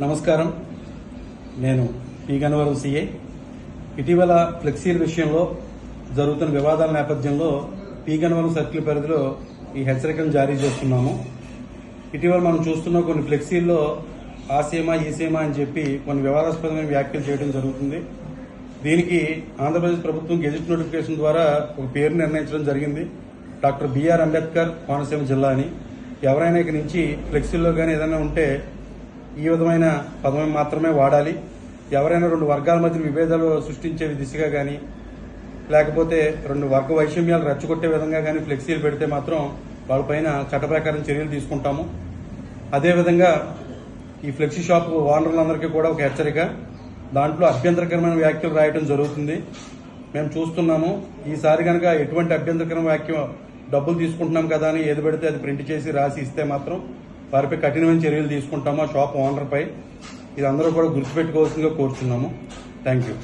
నమస్కారం. నేను P. Gannavaram CA ఇటీవల ఫ్లెక్సీల విషయంలో జరుగుతున్న వివాదాల నేపథ్యంలో పి. గన్నవరం సర్కిల్ పరిధిలో ఈ హెచ్చరికను జారీ చేస్తున్నాము. ఇటీవల మనం చూస్తున్న కొన్ని ఫ్లెక్సీల్లో ఆ సీమా ఈ సీమా అని చెప్పి కొన్ని వివాదాస్పదమైన వ్యాఖ్యలు చేయడం జరుగుతుంది. దీనికి ఆంధ్రప్రదేశ్ ప్రభుత్వం గెజిట్ నోటిఫికేషన్ ద్వారా ఒక పేరు నిర్ణయించడం జరిగింది. డాక్టర్ బిఆర్ అంబేద్కర్ కోనసీమ జిల్లా అని. ఎవరైనా ఇక నుంచి ఫ్లెక్సీల్లో కానీ ఏదైనా ఉంటే ఈ విధమైన పదం మాత్రమే వాడాలి. ఎవరైనా రెండు వర్గాల మధ్య విభేదాలు సృష్టించే దిశగా కానీ లేకపోతే రెండు వర్గ వైషమ్యాలు రెచ్చగొట్టే విధంగా కానీ ఫ్లెక్సీలు పెడితే మాత్రం వాళ్ళపైన చట్ట ప్రకారం చర్యలు తీసుకుంటాము. అదేవిధంగా ఈ ఫ్లెక్సీ షాప్ ఓనర్లందరికీ కూడా ఒక హెచ్చరిక. దాంట్లో అభ్యంతరకరమైన వ్యాఖ్యలు రాయడం జరుగుతుంది. మేము చూస్తున్నాము ఈసారి కనుక ఎటువంటి అభ్యంతరకరమైన వ్యాఖ్య డబ్బులు తీసుకుంటున్నాం కదా అని ఏది పెడితే అది ప్రింట్ చేసి రాసి ఇస్తే మాత్రం వారిపై కఠినమైన చర్యలు తీసుకుంటాము? ఆ షాప్ ఓనర్పై ఇది అందరూ కూడా గుర్తుపెట్టుకోవాల్సిందిగా కోరుతున్నాము థ్యాంక్ యూ